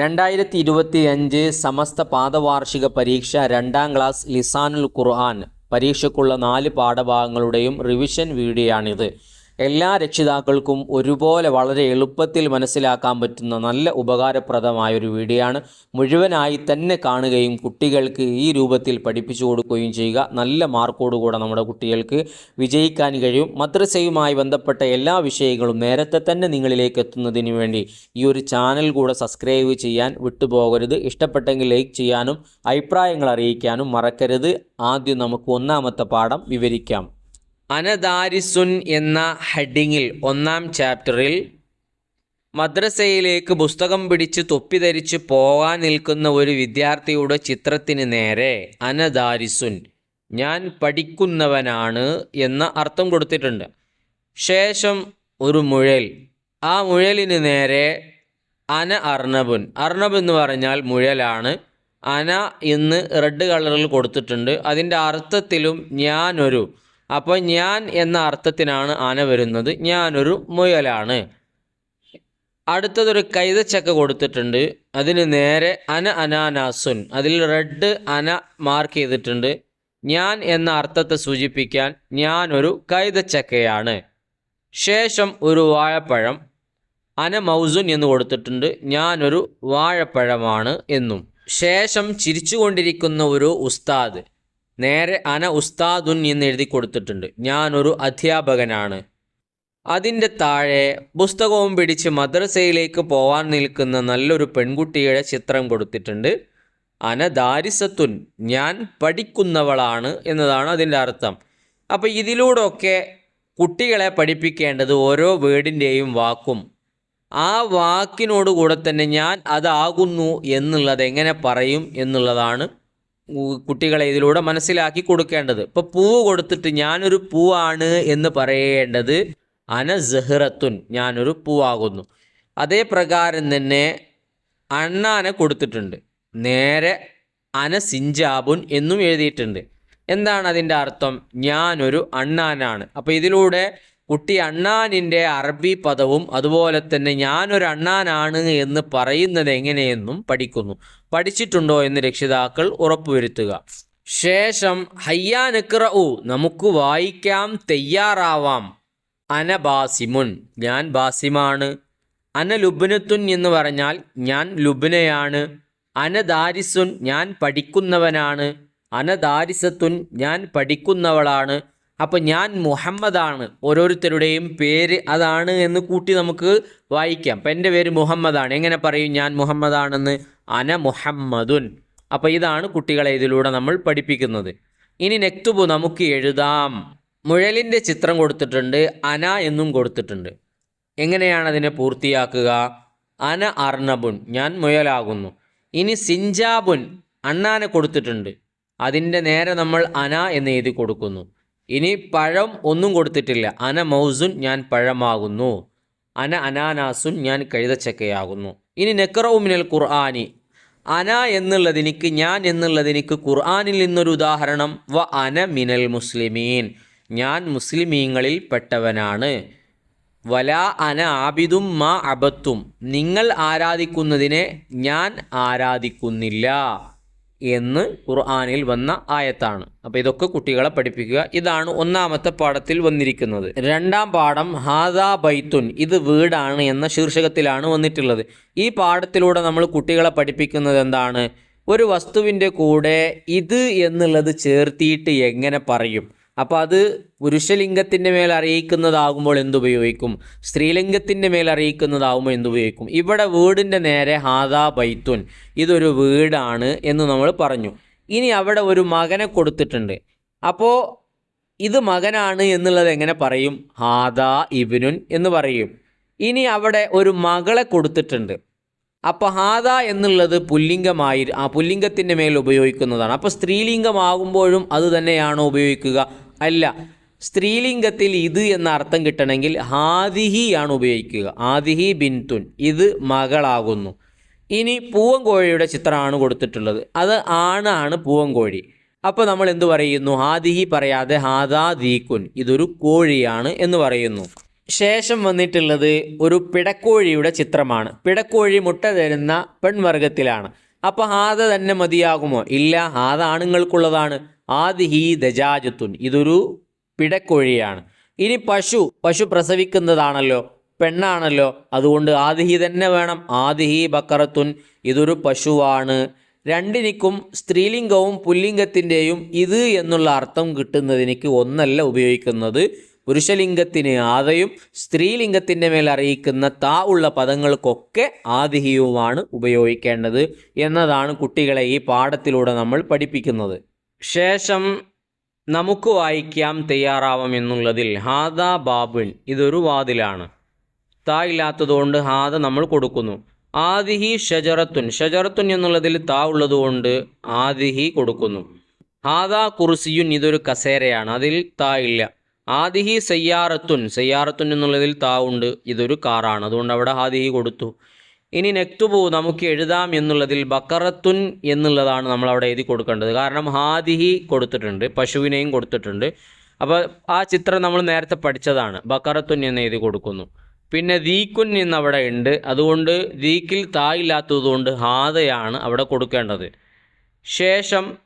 രണ്ടായിരത്തി ഇരുപത്തി അഞ്ച് സമസ്ത പാദവാർഷിക പരീക്ഷ രണ്ടാം ക്ലാസ് ലിസാനുൽ ഖുർആൻ പരീക്ഷയ്ക്കുള്ള നാല് പാഠഭാഗങ്ങളുടെയും റിവിഷൻ വീഡിയോയാണിത്. എല്ലാ രക്ഷിതാക്കൾക്കും ഒരുപോലെ വളരെ എളുപ്പത്തിൽ മനസ്സിലാക്കാൻ പറ്റുന്ന നല്ല ഉപകാരപ്രദമായ ഒരു വീഡിയോ ആണ് മുഴുവനായി തന്നെ കാണുകയും കുട്ടികൾക്ക് ഈ രൂപത്തിൽ പഠിപ്പിച്ചു കൊടുക്കുകയും ചെയ്യുക. നല്ല മാർക്കോടുകൂടെ നമ്മുടെ കുട്ടികൾക്ക് വിജയിക്കാൻ കഴിയും. മദ്രസയുമായി ബന്ധപ്പെട്ട എല്ലാ വിഷയങ്ങളും നേരത്തെ തന്നെ നിങ്ങളിലേക്ക് എത്തുന്നതിന് വേണ്ടി ഈ ഒരു ചാനൽ കൂടെ സബ്സ്ക്രൈബ് ചെയ്യാൻ വിട്ടുപോകരുത്. ഇഷ്ടപ്പെട്ടെങ്കിൽ ലൈക്ക് ചെയ്യാനും അഭിപ്രായങ്ങൾ അറിയിക്കാനും മറക്കരുത്. ആദ്യം നമുക്ക് ഒന്നാമത്തെ പാഠം വിവരിക്കാം. അനദാരിസുൻ എന്ന ഹെഡിങ്ങിൽ ഒന്നാം ചാപ്റ്ററിൽ മദ്രസയിലേക്ക് പുസ്തകം പിടിച്ച് തൊപ്പി ധരിച്ച് പോകാൻ നിൽക്കുന്ന ഒരു വിദ്യാർത്ഥിയുടെ ചിത്രത്തിന് നേരെ അനദാരിസുൻ ഞാൻ പഠിക്കുന്നവനാണ് എന്ന അർത്ഥം കൊടുത്തിട്ടുണ്ട്. ശേഷം ഒരു മുഴൽ. ആ മുഴലിന് നേരെ അന അർണബുൻ. അർണബ് എന്ന് പറഞ്ഞാൽ മുഴലാണ്. അന എന്ന് റെഡ് കളറിൽ കൊടുത്തിട്ടുണ്ട്. അതിന്റെ അർത്ഥത്തിലും ഞാനൊരു അപ്പോൾ ഞാൻ എന്ന അർത്ഥത്തിനാണ് ആന വരുന്നത്. ഞാനൊരു മുയലാണ്. അടുത്തതൊരു കൈതച്ചക്ക കൊടുത്തിട്ടുണ്ട്. അതിന് നേരെ അന അനാനാസുൻ. അതിൽ റെഡ് അന മാർക്ക് ചെയ്തിട്ടുണ്ട്. ഞാൻ എന്ന അർത്ഥത്തെ സൂചിപ്പിക്കാൻ ഞാനൊരു കൈതച്ചക്കയാണ്. ശേഷം ഒരു വാഴപ്പഴം. അന മൗസുൻ എന്ന് കൊടുത്തിട്ടുണ്ട്. ഞാനൊരു വാഴപ്പഴമാണ് എന്നും. ശേഷം ചിരിച്ചുകൊണ്ടിരിക്കുന്ന ഒരു ഉസ്താദ്. നേരെ അന ഉസ്താദുൻ എന്ന് എഴുതി കൊടുത്തിട്ടുണ്ട്. ഞാനൊരു അധ്യാപകനാണ്. അതിന്റെ താഴെ പുസ്തകവും പിടിച്ച് മദ്രസയിലേക്ക് പോവാൻ നിൽക്കുന്ന നല്ലൊരു പെൺകുട്ടിയുടെ ചിത്രം കൊടുത്തിട്ടുണ്ട്. അന ദാരിസത്തുൻ ഞാൻ പഠിക്കുന്നവളാണ് എന്നതാണ് അതിന്റെ അർത്ഥം. അപ്പോൾ ഇതിലൂടെയൊക്കെ കുട്ടികളെ പഠിപ്പിക്കേണ്ടത് ഓരോ വേർഡിന്റെയും വാക്കും. ആ വാക്കിനോട് കൂടെ തന്നെ ഞാൻ അതാകുന്നു എന്നുള്ളത് എങ്ങനെ പറയും എന്നുള്ളതാണ് കുട്ടികളെ ഇതിലൂടെ മനസ്സിലാക്കി കൊടുക്കേണ്ടത്. ഇപ്പോൾ പൂവ് കൊടുത്തിട്ട് ഞാനൊരു പൂവാണ് എന്ന് പറയേണ്ടത് അന ജഹ്റത്തുൻ ഞാനൊരു പൂവാകുന്നു. അതേ പ്രകാരം തന്നെ അണ്ണാനെ കൊടുത്തിട്ടുണ്ട്. നേരെ അന സിഞ്ചാബുൻ എന്നും എഴുതിയിട്ടുണ്ട്. എന്താണ് അതിന്റെ അർത്ഥം? ഞാനൊരു അണ്ണാനാണ്. അപ്പോൾ ഇതിലൂടെ കുട്ടി അണ്ണാനിന്റെ അറബി പദവും അതുപോലെ തന്നെ ഞാനൊരു അണ്ണാനാണ് എന്ന് പറയുന്നത് എങ്ങനെയെന്നും പഠിക്കുന്നു. പഠിച്ചിട്ടുണ്ടോ എന്ന് രക്ഷിതാക്കൾ ഉറപ്പുവരുത്തുക. ശേഷം ഹയ്യാനക്റഉ നമുക്ക് വായിക്കാം തയ്യാറാവാം. അന ബാസിമുൻ ഞാൻ ബാസിമാണ്. അന ലുബ്നത്തുൻ എന്ന് പറഞ്ഞാൽ ഞാൻ ലുബ്നയാണ്. അനദാരിസുൻ ഞാൻ പഠിക്കുന്നവനാണ്. അനദാരിസത്തുൻ ഞാൻ പഠിക്കുന്നവളാണ്. അപ്പോൾ ഞാൻ മുഹമ്മദാണ്. ഓരോരുത്തരുടെയും പേര് അതാണ് എന്ന് കൂട്ടി നമുക്ക് വായിക്കാം. അപ്പം എന്റെ പേര് മുഹമ്മദാണ്. എങ്ങനെ പറയും ഞാൻ മുഹമ്മദാണെന്ന്? അന മുഹമ്മദുൻ. അപ്പോൾ ഇതാണ് കുട്ടികളെ ഇതിലൂടെ നമ്മൾ പഠിപ്പിക്കുന്നത്. ഇനി നെക്തുബു നമുക്ക് എഴുതാം. മുഴലിന്റെ ചിത്രം കൊടുത്തിട്ടുണ്ട് അന എന്നും കൊടുത്തിട്ടുണ്ട്. എങ്ങനെയാണ് അതിനെ പൂർത്തിയാക്കുക? അന അർണബുൻ ഞാൻ മുയലാകുന്നു. ഇനി സിഞ്ചാബുൻ അണ്ണാനെ കൊടുത്തിട്ടുണ്ട്. അതിന്റെ നേരെ നമ്മൾ അന എന്ന് എഴുതി കൊടുക്കുന്നു. ഇനി പഴം ഒന്നും കൊടുത്തിട്ടില്ല. അന മൗസുൻ ഞാൻ പഴമാകുന്നു. അന അനാനാസുൻ ഞാൻ കഴുതച്ചക്കയാകുന്നു. ഇനി നെക്കറവുമിനൽ ഖുർആാനി അന എന്നുള്ളതിനിക്ക് ഞാൻ എന്നുള്ളതിനിക്ക് ഖുർആാനിൽ നിന്നൊരു ഉദാഹരണം വ അന മിനൽ മുസ്ലിമീൻ. ഞാൻ മുസ്ലിമീങ്ങളിൽ പെട്ടവനാണ്. വല അന ആബിദും മാ അബത്തും. നിങ്ങൾ ആരാധിക്കുന്നതിനെ ഞാൻ ആരാധിക്കുന്നില്ല. എന്ന് ഖുർആാനിൽ വന്ന ആയത്താണ്. അപ്പോൾ ഇതൊക്കെ കുട്ടികളെ പഠിപ്പിക്കുക. ഇതാണ് ഒന്നാമത്തെ പാഠത്തിൽ വന്നിരിക്കുന്നത്. രണ്ടാം പാഠം ഹാദാ ബൈത്തുൻ ഇത് വീടാണ് എന്ന ശീർഷകത്തിലാണ് വന്നിട്ടുള്ളത്. ഈ പാഠത്തിലൂടെ നമ്മൾ കുട്ടികളെ പഠിപ്പിക്കുന്നത് എന്താണ്? ഒരു വസ്തുവിന്റെ കൂടെ ഇത് എന്നുള്ളത് ചേർത്തിയിട്ട് എങ്ങനെ പറയും? അപ്പോൾ അത് പുരുഷലിംഗത്തിന്റെ മേൽ അറിയിക്കുന്നതാകുമ്പോൾ എന്തുപയോഗിക്കും? സ്ത്രീലിംഗത്തിന്റെ മേൽ അറിയിക്കുന്നതാകുമ്പോൾ എന്തുപയോഗിക്കും? ഇവിടെ വീടിന്റെ നേരെ ഹാദാ ബൈത്തുൻ ഇതൊരു വീടാണ് എന്ന് നമ്മൾ പറഞ്ഞു. ഇനി അവിടെ ഒരു മകനെ കൊടുത്തിട്ടുണ്ട്. അപ്പോൾ ഇത് മകനാണ് എന്നുള്ളത് എങ്ങനെ പറയും? ഹാദാ ഇബിനുൻ എന്ന് പറയും. ഇനി അവിടെ ഒരു മകളെ കൊടുത്തിട്ടുണ്ട്. അപ്പോൾ ഹാദ എന്നുള്ളത് പുല്ലിംഗമായി ആ പുല്ലിംഗത്തിന്റെ മേൽ ഉപയോഗിക്കുന്നതാണ്. അപ്പോൾ സ്ത്രീലിംഗമാകുമ്പോഴും അത് തന്നെയാണോ ഉപയോഗിക്കുക. അല്ല സ്ത്രീലിംഗത്തിൽ ഇത് എന്ന അർത്ഥം കിട്ടണമെങ്കിൽ ഹാദിഹി ആണ് ഉപയോഗിക്കുക. ആദിഹി ബിൻതുൻ. ഇത് മകളാകുന്നു. ഇനി പൂവൻകോഴിയുടെ ചിത്രമാണ് കൊടുത്തിട്ടുള്ളത്. അത് ആണാണ് പൂവൻകോഴി. അപ്പോൾ നമ്മൾ എന്തു പറയുന്നു? ഹാദിഹി പറയാതെ ഹാദാ ദീക്കുൻ ഇതൊരു കോഴിയാണ് എന്ന് പറയുന്നു. ശേഷം വന്നിട്ടുള്ളത് ഒരു പിടക്കോഴിയുടെ ചിത്രമാണ്. പിടക്കോഴി മുട്ട തരുന്ന പെൺവർഗത്തിലാണ് അപ്പോൾ ഹാദ തന്നെ മതിയാകുമോ? ഇല്ല ഹാദ ആണുങ്ങൾക്കുള്ളതാണ്. ആദിഹി ദജാജത്തുൻ. ഇതൊരു പിടക്കോഴിയാണ്. ഇനി പശു പശു പ്രസവിക്കുന്നതാണല്ലോ പെണ്ണാണല്ലോ അതുകൊണ്ട് ആദിഹി തന്നെ വേണം. ആദിഹി ബക്കറത്തുൻ ഇതൊരു പശുവാണ്. രണ്ടിനിക്കും സ്ത്രീലിംഗവും പുല്ലിംഗത്തിന്റെയും ഇത് എന്നുള്ള അർത്ഥം കിട്ടുന്നതിനിക്ക് ഒന്നല്ല ഉപയോഗിക്കുന്നത്. പുരുഷലിംഗത്തിന് ആദയും സ്ത്രീലിംഗത്തിന്റെ മേൽ അറിയിക്കുന്ന താ ഉള്ള പദങ്ങൾക്കൊക്കെ ആദിഹിയുമാണ് ഉപയോഗിക്കേണ്ടത് എന്നതാണ് കുട്ടികളെ ഈ പാഠത്തിലൂടെ നമ്മൾ പഠിപ്പിക്കുന്നത്. ശേഷം നമുക്ക് വായിക്കാം തയ്യാറാവാം എന്നുള്ളതിൽ. ഹാദ ബാബുൻ ഇതൊരു വാതിലാണ്. താ ഇല്ലാത്തതുകൊണ്ട് ഹാദ നമ്മൾ കൊടുക്കുന്നു. ആദിഹി ഷജറത്തുൻ. ഷജറത്തുൻ എന്നുള്ളതിൽ താ ഉള്ളതുകൊണ്ട് ആദിഹി കൊടുക്കുന്നു. ഹാദ കുർസിയുൻ ഇതൊരു കസേരയാണ്. അതിൽ താ ഇല്ല. ആദിഹി സയ്യാറത്തുൻ. സയ്യാറത്തുൻ എന്നുള്ളതിൽ താ ഉണ്ട്. ഇതൊരു കാറാണ്. അതുകൊണ്ട് അവിടെ ആദിഹി കൊടുത്തു. ഇനി നെക്തുബു നമുക്ക് എഴുതാം എന്നുള്ളതിൽ ബക്കറത്തുൻ എന്നുള്ളതാണ് നമ്മൾ അവിടെ എഴുതി കൊടുക്കേണ്ടത്. കാരണം ഹാദിഹി കൊടുത്തിട്ടുണ്ട് പശുവിനെയും കൊടുത്തിട്ടുണ്ട്. അപ്പോൾ ആ ചിത്രം നമ്മൾ നേരത്തെ പഠിച്ചതാണ്. ബക്കറത്തുൻ എന്ന് എഴുതി കൊടുക്കുന്നു. പിന്നെ ദീക്കുൻ എന്നവിടെ ഉണ്ട്. അതുകൊണ്ട് ദീക്കിൽ തായില്ലാത്തതുകൊണ്ട് ഹാദയാണ് അവിടെ കൊടുക്കേണ്ടത്. ശേഷം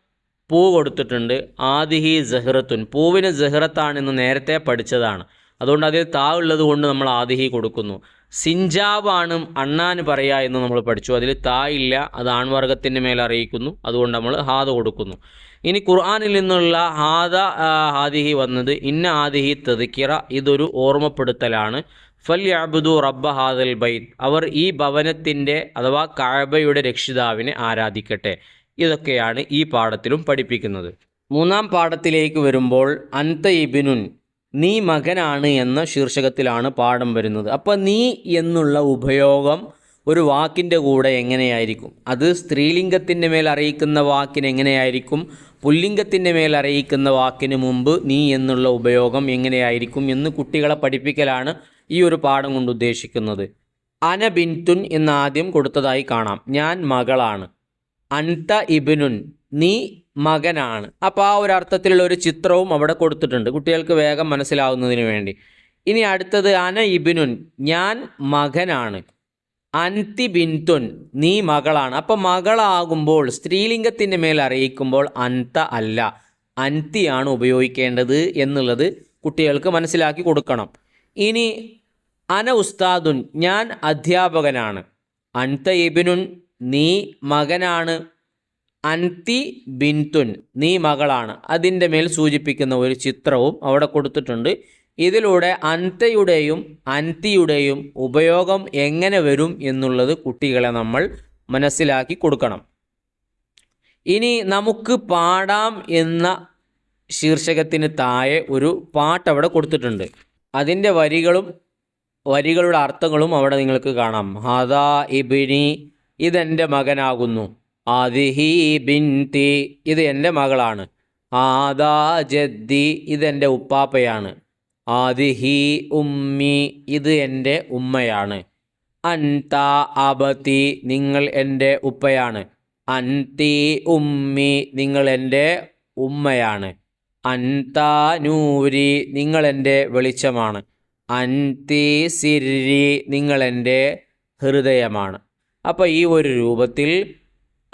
പൂ കൊടുത്തിട്ടുണ്ട്. ആദിഹി ജഹ്റത്തുൻ പൂവിന് ജഹ്റത്താണെന്ന് നേരത്തെ പഠിച്ചതാണ്. അതുകൊണ്ട് അതിൽ താ ഉള്ളത് കൊണ്ട് നമ്മൾ ആദിഹി കൊടുക്കുന്നു. സിഞ്ചാബാണ് അണ്ണാന് പറയാ എന്ന് നമ്മൾ പഠിച്ചു. അതിൽ താ ഇല്ല അത് ആൺവർഗത്തിന്റെ മേൽ അറിയിക്കുന്നു. അതുകൊണ്ട് നമ്മൾ ഹാദ കൊടുക്കുന്നു. ഇനി ഖുർആാനിൽ നിന്നുള്ള ഹാദ ഹാദിഹി വന്നത് ഇന്ന ആദിഹി തെതിക്കിറ ഇതൊരു ഓർമ്മപ്പെടുത്തലാണ്. ഫൽ യാബുദു റബ്ബ ഹാദൽ ബൈത്ത്. അവർ ഈ ഭവനത്തിന്റെ അഥവാ കാബയുടെ രക്ഷിതാവിനെ ആരാധിക്കട്ടെ. ഇതൊക്കെയാണ് ഈ പാഠത്തിലും പഠിപ്പിക്കുന്നത്. മൂന്നാം പാഠത്തിലേക്ക് വരുമ്പോൾ അൻത ഇബിനുൻ നീ മകനാണ് എന്ന ശീർഷകത്തിലാണ് പാഠം വരുന്നത്. അപ്പോൾ നീ എന്നുള്ള ഉപയോഗം ഒരു വാക്കിന്റെ കൂടെ എങ്ങനെയായിരിക്കും? അത് സ്ത്രീലിംഗത്തിന്റെ മേൽ അറിയിക്കുന്ന വാക്കിന് എങ്ങനെയായിരിക്കും? പുല്ലിംഗത്തിന്റെ മേൽ അറിയിക്കുന്ന വാക്കിന് മുമ്പ് നീ എന്നുള്ള ഉപയോഗം എങ്ങനെയായിരിക്കും എന്ന് കുട്ടികളെ പഠിപ്പിക്കലാണ് ഈ ഒരു പാഠം കൊണ്ട് ഉദ്ദേശിക്കുന്നത്. അന ബിൻതുൻ എന്ന് ആദ്യം കൊടുത്തതായി കാണാം. ഞാൻ മകളാണ്. അൻത ഇബിനുൻ. നീ മകനാണ്. അപ്പോൾ ആ ഒരു അർത്ഥത്തിലുള്ള ഒരു ചിത്രവും അവിടെ കൊടുത്തിട്ടുണ്ട്. കുട്ടികൾക്ക് വേഗം മനസ്സിലാവുന്നതിന് വേണ്ടി. ഇനി അടുത്തത് അന ഇബിനുൻ. ഞാൻ മകനാണ്. അന്തി ബിൻതുൻ. നീ മകളാണ്. അപ്പം മകളാകുമ്പോൾ സ്ത്രീലിംഗത്തിന്റെ മേൽ അറിയിക്കുമ്പോൾ അന്ത അല്ല. അൻതിയാണ് ഉപയോഗിക്കേണ്ടത് എന്നുള്ളത് കുട്ടികൾക്ക് മനസ്സിലാക്കി കൊടുക്കണം. ഇനി അന ഉസ്താദുൻ. ഞാൻ അധ്യാപകനാണ്. അൻത ഇബിനുൻ നീ മകനാണ്. അൻതി ബിൻതുൻ നീ മകളാണ്. അതിന്റെ മേൽ സൂചിപ്പിക്കുന്ന ഒരു ചിത്രവും അവിടെ കൊടുത്തിട്ടുണ്ട്. ഇതിലൂടെ അൻതയുടെയും അൻതിയുടെയും ഉപയോഗം എങ്ങനെ വരും എന്നുള്ളത് കുട്ടികളെ നമ്മൾ മനസ്സിലാക്കി കൊടുക്കണം. ഇനി നമുക്ക് പാടാം എന്ന ശീർഷകത്തിന് താഴെ ഒരു പാട്ട് അവിടെ കൊടുത്തിട്ടുണ്ട്. അതിന്റെ വരികളും വരികളുടെ അർത്ഥങ്ങളും അവിടെ നിങ്ങൾക്ക് കാണാം. ഹദാ ഇബിനി ഇതെന്റെ മകനാകുന്നു. ആദിഹി ബിൻതി ഇത് എന്റെ മകളാണ്. ആദാ ജദ്ദി ഇതെന്റെ ഉപ്പാപ്പയാണ്. ആദിഹി ഉമ്മി ഇത് എന്റെ ഉമ്മയാണ്. അൻത അബതി നിങ്ങൾ എന്റെ ഉപ്പയാണ്. അൻതി ഉമ്മി നിങ്ങൾ എന്റെ ഉമ്മയാണ്. അൻത നൂരി നിങ്ങൾ എന്റെ വെളിച്ചമാണ്. അൻതി സിരി നിങ്ങൾ എന്റെ ഹൃദയമാണ്. അപ്പോൾ ഈ ഒരു രൂപത്തിൽ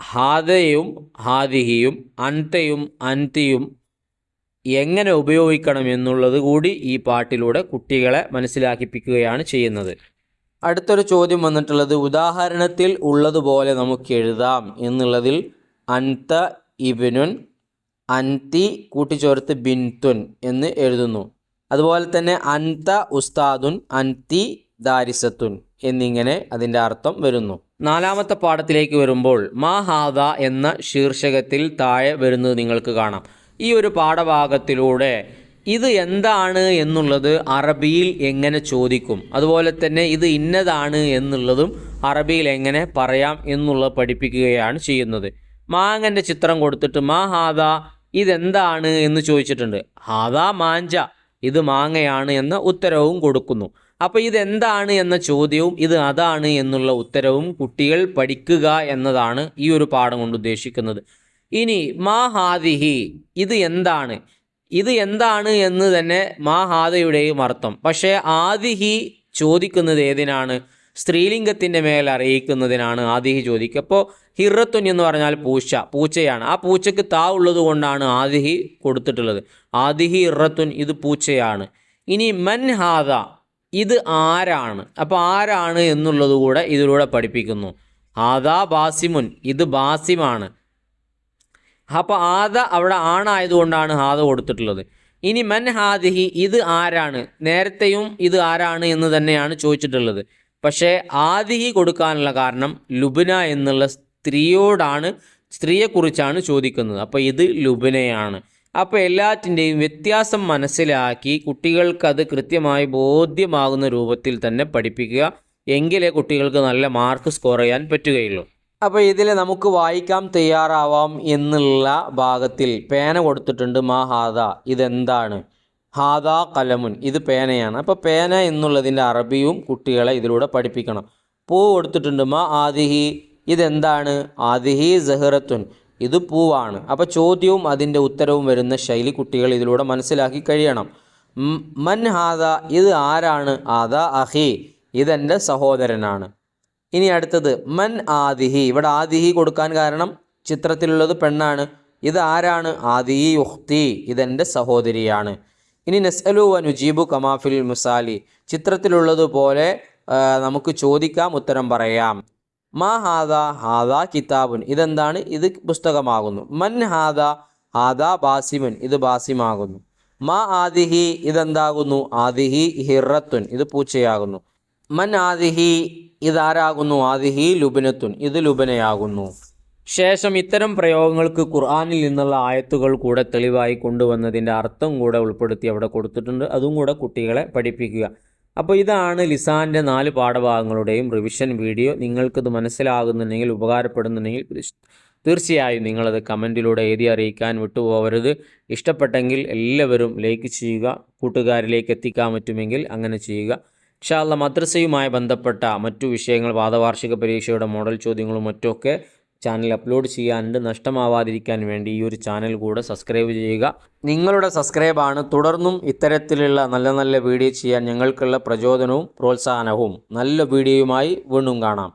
ഹാദയും ഹാദിഹിയും അൻതയും അൻതിയും എങ്ങനെ ഉപയോഗിക്കണം എന്നുള്ളത് കൂടി ഈ പാട്ടിലൂടെ കുട്ടികളെ മനസ്സിലാക്കിപ്പിക്കുകയാണ് ചെയ്യുന്നത്. അടുത്തൊരു ചോദ്യം വന്നിട്ടുള്ളത് ഉദാഹരണത്തിൽ ഉള്ളതുപോലെ നമുക്ക് എഴുതാം എന്നുള്ളതിൽ അൻത ഇബിനുൻ അൻതി കൂട്ടിച്ചേർത്ത് ബിൻതുൻ എന്ന് എഴുതുന്നു. അതുപോലെ തന്നെ അൻത ഉസ്താദുൻ അൻതി ദാരിസത്തുൻ. എന്നിങ്ങനെ അതിന്റെ അർത്ഥം വരുന്നു. നാലാമത്തെ പാഠത്തിലേക്ക് വരുമ്പോൾ മാ ഹാദ എന്ന ശീർഷകത്തിൽ താഴെ വരുന്നത് നിങ്ങൾക്ക് കാണാം. ഈ ഒരു പാഠഭാഗത്തിലൂടെ ഇത് എന്താണ് എന്നുള്ളത് അറബിയിൽ എങ്ങനെ ചോദിക്കും. അതുപോലെ തന്നെ ഇത് ഇന്നതാണ് എന്നുള്ളതും അറബിയിൽ എങ്ങനെ പറയാം എന്നുള്ളത് പഠിപ്പിക്കുകയാണ് ചെയ്യുന്നത്. മാങ്ങന്റെ ചിത്രം കൊടുത്തിട്ട് മാ ഹാദ ഇതെന്താണ് എന്ന് ചോദിച്ചിട്ടുണ്ട്. ഹാദാ മാഞ്ച ഇത് മാങ്ങയാണ് എന്ന ഉത്തരവും കൊടുക്കുന്നു. അപ്പോൾ ഇതെന്താണ് എന്ന ചോദ്യവും ഇത് അതാണ് എന്നുള്ള ഉത്തരവും കുട്ടികൾ പഠിക്കുക എന്നതാണ് ഈ ഒരു പാഠം കൊണ്ട് ഉദ്ദേശിക്കുന്നത്. ഇനി മാ ഹാദിഹി ഇത് എന്താണ്? ഇത് എന്താണ് എന്ന് തന്നെ മാ ഹാദയുടെയും അർത്ഥം. പക്ഷേ ആദിഹി ചോദിക്കുന്നത് ഏതിനാണ്? സ്ത്രീലിംഗത്തിന്റെ മേൽ അറിയിക്കുന്നതിനാണ് ആദിഹി ചോദിക്കുക. അപ്പോൾ ഹിറത്തുൻ എന്ന് പറഞ്ഞാൽ പൂച്ച പൂച്ചയാണ്. ആ പൂച്ചയ്ക്ക് താ ഉള്ളത് കൊണ്ടാണ് ആദിഹി കൊടുത്തിട്ടുള്ളത്. ആദിഹി ഇറത്തുൻ ഇത് പൂച്ചയാണ്. ഇനി മൻ ഹാദ ഇത് ആരാണ്? അപ്പോൾ ആരാണ് എന്നുള്ളത് കൂടെ ഇതിലൂടെ പഠിപ്പിക്കുന്നു. ആദാ ബാസിമുൻ ഇത് ബാസിമാണ്. അപ്പോൾ ആദ അവിടെ ആണായതുകൊണ്ടാണ് ഹാദ കൊടുത്തിട്ടുള്ളത്. ഇനി മൻ ഹാദിഹി ഇത് ആരാണ്? നേരത്തെയും ഇത് ആരാണ് എന്ന് തന്നെയാണ് ചോദിച്ചിട്ടുള്ളത്. പക്ഷേ ആദിഹി കൊടുക്കാനുള്ള കാരണം ലുബിന എന്നുള്ള സ്ത്രീയോടാണ് സ്ത്രീയെക്കുറിച്ചാണ് ചോദിക്കുന്നത്. അപ്പോൾ ഇത് ലുബിനയാണ്. അപ്പോൾ എല്ലാറ്റിന്റെയും വ്യത്യാസം മനസ്സിലാക്കി കുട്ടികൾക്കത് കൃത്യമായി ബോധ്യമാകുന്ന രൂപത്തിൽ തന്നെ പഠിപ്പിക്കുക. എങ്കിലേ കുട്ടികൾക്ക് നല്ല മാർക്ക് സ്കോർ ചെയ്യാൻ പറ്റുകയുള്ളൂ. അപ്പോൾ ഇതിൽ നമുക്ക് വായിക്കാം തയ്യാറാവാം എന്നുള്ള ഭാഗത്തിൽ പേന കൊടുത്തിട്ടുണ്ട് മാ ഹാദ. ഇതെന്താണ്? ഹാദ കലമുൻ. ഇത് പേനയാണ്. അപ്പോൾ പേന എന്നുള്ളതിന്റെ അറബിയും കുട്ടികളെ ഇതിലൂടെ പഠിപ്പിക്കണം. പൂ കൊടുത്തിട്ടുണ്ട് മാ ആദിഹി. ഇതെന്താണ്? ആദിഹി സഹറത്തുൻ. ഇത് പൂവാണ്. അപ്പോൾ ചോദ്യവും അതിന്റെ ഉത്തരവും വരുന്ന ശൈലി കുട്ടികൾ ഇതിലൂടെ മനസ്സിലാക്കി കഴിയണം. മൻ ഹാദ ഇത് ആരാണ്? ആദ അഹി ഇതെന്റെ സഹോദരനാണ്. ഇനി അടുത്തത് മൻ ആദിഹി ഇവിടെ ആദിഹി കൊടുക്കാൻ കാരണം ചിത്രത്തിലുള്ളത് പെണ്ണാണ്. ഇത് ആരാണ്? ആദിഹി ഉഹ്തി ഇതെന്റെ സഹോദരിയാണ്. ഇനി നസ്അലു വ നുജീബു കമാഫിൽ മുസാലി ചിത്രത്തിലുള്ളതുപോലെ നമുക്ക് ചോദിക്കാം ഉത്തരം പറയാം. മാ ഹാദ ഹാദ കിതാബുൻ. ഇതെന്താണ്? ഇത് പുസ്തകമാകുന്നു. മൻ ഹാദ ഹാദ ബാസിമുൻ. ഇത് ബാസിമാകുന്നു. മാ ആദിഹി ഇതെന്താകുന്നു? ആദിഹി ഹിറത്തുൻ. ഇത് പൂച്ചയാകുന്നു. മൻ ആദിഹി ഇതാരാകുന്നു? ആദിഹി ലുബനത്തുൻ. ഇത് ലുബനയാകുന്നു. ശേഷം ഇത്തരം പ്രയോഗങ്ങൾക്ക് ഖുർആാനിൽ നിന്നുള്ള ആയത്തുകൾ കൂടെ തെളിവായി കൊണ്ടുവന്നതിന്റെ അർത്ഥം കൂടെ ഉൾപ്പെടുത്തി അവിടെ കൊടുത്തിട്ടുണ്ട്. അതും കൂടെ കുട്ടികളെ പഠിപ്പിക്കുക. അപ്പോൾ ഇതാണ് ലിസാന്റെ നാല് പാഠഭാഗങ്ങളുടെയും റിവിഷൻ വീഡിയോ. നിങ്ങൾക്കിത് മനസ്സിലാകുന്നുണ്ടെങ്കിൽ ഉപകാരപ്പെടുന്നുണ്ടെങ്കിൽ തീർച്ചയായും നിങ്ങളത് കമന്റിലൂടെ എഴുതി അറിയിക്കാൻ വിട്ടുപോകരുത്. ഇഷ്ടപ്പെട്ടെങ്കിൽ എല്ലാവരും ലൈക്ക് ചെയ്യുക കൂട്ടുകാരിലേക്ക് എത്തിക്കാൻ പറ്റുമെങ്കിൽ അങ്ങനെ ചെയ്യുക. ഇൻഷാല്ല മദ്രസയുമായി ബന്ധപ്പെട്ട മറ്റു വിഷയങ്ങൾ വാദവാർഷിക പരീക്ഷയുടെ മോഡൽ ചോദ്യങ്ങളും മറ്റുമൊക്കെ ചാനൽ അപ്ലോഡ് ചെയ്യാനുണ്ട് നഷ്ടമാവാതിരിക്കാൻ വേണ്ടി ഈ ഒരു ചാനൽ കൂടെ സബ്സ്ക്രൈബ് ചെയ്യുക. നിങ്ങളുടെ സബ്സ്ക്രൈബാണ് തുടർന്നും ഇത്തരത്തിലുള്ള നല്ല നല്ല വീഡിയോ ചെയ്യാൻ ഞങ്ങൾക്കുള്ള പ്രചോദനവും പ്രോത്സാഹനവും. നല്ല വീഡിയോയുമായി വീണ്ടും കാണാം.